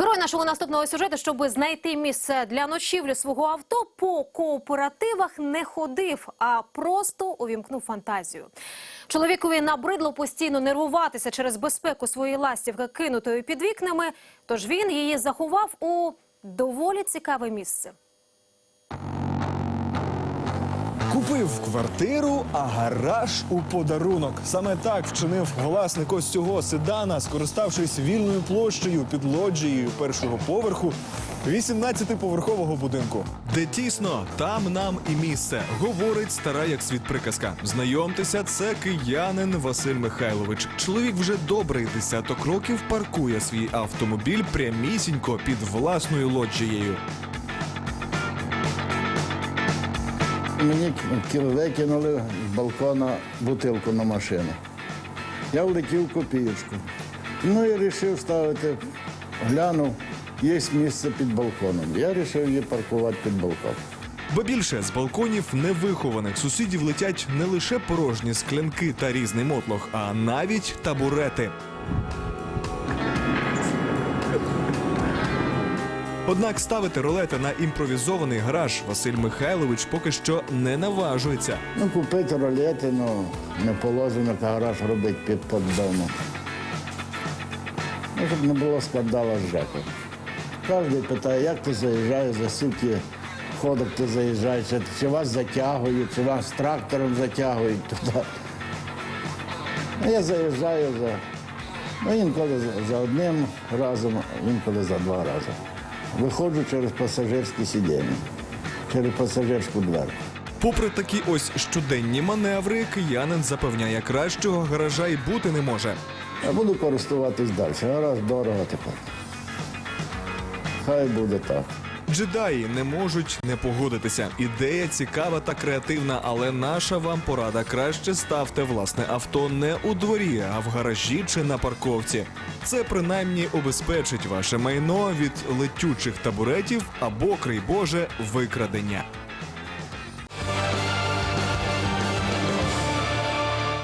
Герой нашого наступного сюжету, щоб знайти місце для ночівлі свого авто, по кооперативах не ходив, а просто увімкнув фантазію. Чоловікові набридло постійно нервуватися через безпеку своєї ластівки, кинутої під вікнами. Тож він її заховав у доволі цікаве місце. Купив квартиру, а гараж у подарунок. Саме так вчинив власник ось цього седана, скориставшись вільною площею під лоджією першого поверху 18-поверхового будинку. Де тісно, там нам і місце, говорить стара як світ приказка. Знайомтеся, це киянин Василь Михайлович. Чоловік вже добрий десяток років паркує свій автомобіль прямісінько під власною лоджією. Мені ки- викинули з балкона бутилку на машину. Я влетів в копієчку. Ну і вирішив ставити, глянув, є місце під балконом. Я вирішив її паркувати під балкон. Бо більше з балконів невихованих сусідів летять не лише порожні склянки та різний мотлох, а навіть табурети. Однак ставити ролети на імпровізований гараж Василь Михайлович поки що не наважується. Ну, купити ролети, ну, не положено гараж робити під поддоном. Ну, щоб не було скандалу з. Кожен питає, як ти заїжджаєш, за скільки ходок ти заїжджаєш, чи, вас затягують, чи вас трактором затягують туди. Ну, я заїжджаю за, ну, інколи за одним разом, інколи за два рази. Виходжу через пасажирські сидіння, через пасажирську дверку. Попри такі ось щоденні маневри, киянин запевняє, кращого гаража й бути не може. Я буду користуватись далі. Гараж дорого тепер. Хай буде так. Джедаї не можуть не погодитися. Ідея цікава та креативна, але наша вам порада краще ставте власне авто не у дворі, а в гаражі чи на парковці. Це принаймні обезпечить ваше майно від летючих табуретів або, крий Боже, викрадення.